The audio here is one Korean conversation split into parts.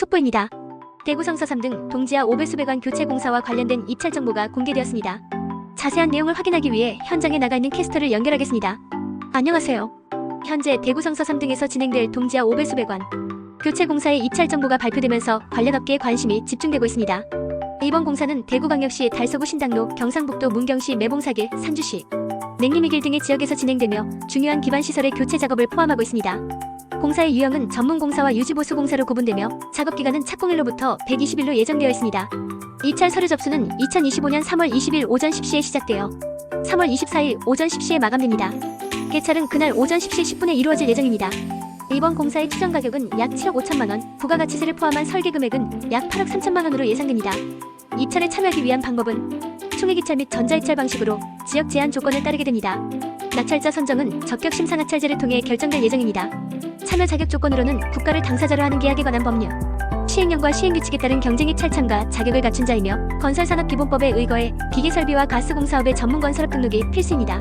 속보입니다. 대구 성서 3등 동지아 5배수배관 교체 공사와 관련된 입찰 정보가 공개되었습니다. 자세한 내용을 확인하기 위해 현장에 나가 있는 캐스터를 연결하겠습니다. 안녕하세요. 현재 대구 성서 3등에서 진행될 동지아 5배수배관 교체 공사의 입찰 정보가 발표되면서 관련 업계에 관심이 집중되고 있습니다. 이번 공사는 대구광역시 달서구 신당로, 경상북도 문경시 매봉사길, 상주시, 냉림이길 등의 지역에서 진행되며 중요한 기반 시설의 교체 작업을 포함하고 있습니다. 공사의 유형은 전문 공사와 유지보수 공사로 구분되며 작업 기간은 착공일로부터 120일로 예정되어 있습니다. 입찰 서류 접수는 2025년 3월 20일 오전 10시에 시작되어 3월 24일 오전 10시에 마감됩니다. 개찰은 그날 오전 10시 10분에 이루어질 예정입니다. 이번 공사의 추정 가격은 약 7억 5천만 원, 부가가치세를 포함한 설계 금액은 약 8억 3천만 원으로 예상됩니다. 입찰에 참여하기 위한 방법은 총액입찰 및 전자입찰 방식으로 지역 제한 조건을 따르게 됩니다. 낙찰자 선정은 적격 심사 낙찰제를 통해 결정될 예정입니다. 참여 자격 조건으로는 국가를 당사자로 하는 계약에 관한 법률, 시행령과 시행규칙에 따른 경쟁 입찰 참가 자격을 갖춘 자이며 건설산업기본법에 의거해 기계설비와 가스공사업의 전문건설업 등록이 필수입니다.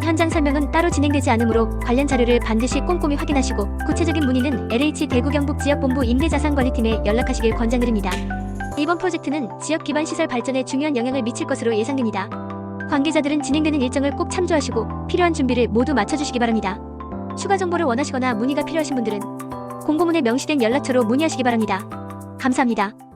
현장 설명은 따로 진행되지 않으므로 관련 자료를 반드시 꼼꼼히 확인하시고 구체적인 문의는 LH 대구 경북 지역본부 임대자산관리팀에 연락하시길 권장드립니다. 이번 프로젝트는 지역 기반 시설 발전에 중요한 영향을 미칠 것으로 예상됩니다. 관계자들은 진행되는 일정을 꼭 참조하시고 필요한 준비를 모두 마쳐주시기 바랍니다. 추가 정보를 원하시거나 문의가 필요하신 분들은 공고문에 명시된 연락처로 문의하시기 바랍니다. 감사합니다.